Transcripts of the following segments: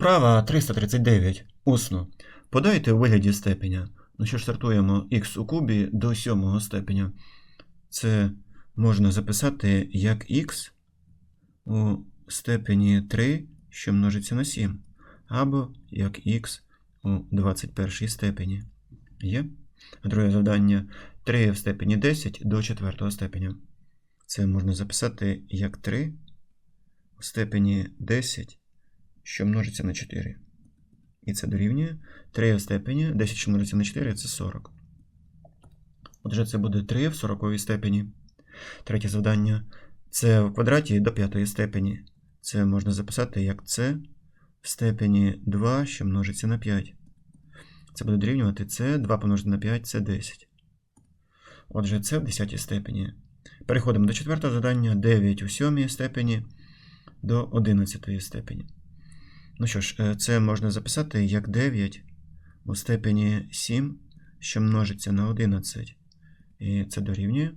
Вправа 339. Усно. Подайте у вигляді степеня. Ну що ж, стартуємо х у кубі до сьомого степеня. Це можна записати як х у степені 3, що множиться на 7. Або як х у 21 степені. Є? Друге завдання 3 в степені 10 до 4 степеня. Це можна записати як 3 у степені 10, що множиться на 4. І це дорівнює 3 в степені 10, що множиться на 4 це 40. Отже, це буде 3 в 40 степені. Третє завдання це в квадраті до 5 степені. Це можна записати як це в степені 2, що множиться на 5. Це буде дорівнювати це 2 помножити на 5 це 10. Отже, це в 10 степені. Переходимо до четвертого завдання 9 у 7 степені до 11 степені. Ну що ж, е, це можна записати як 9 у степені 7, що множиться на 11. І це дорівнює.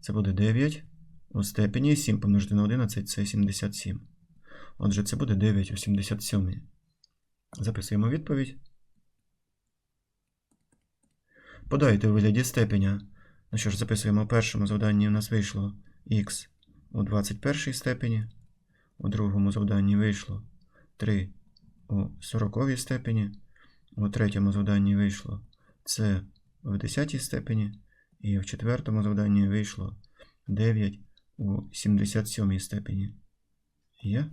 Це буде 9 у степені 7 помножити на 11 це 77. Отже, це буде 9 у 77. Записуємо відповідь. Подайте у вигляді степеня. Ну що ж, записуємо у першому завданні у нас вийшло х у 21 степені. У другому завданні вийшло 3 у 40 степені. У третьому завданні вийшло С в 10 степені. І в четвертому завданні вийшло 9 у 77 степені. Є?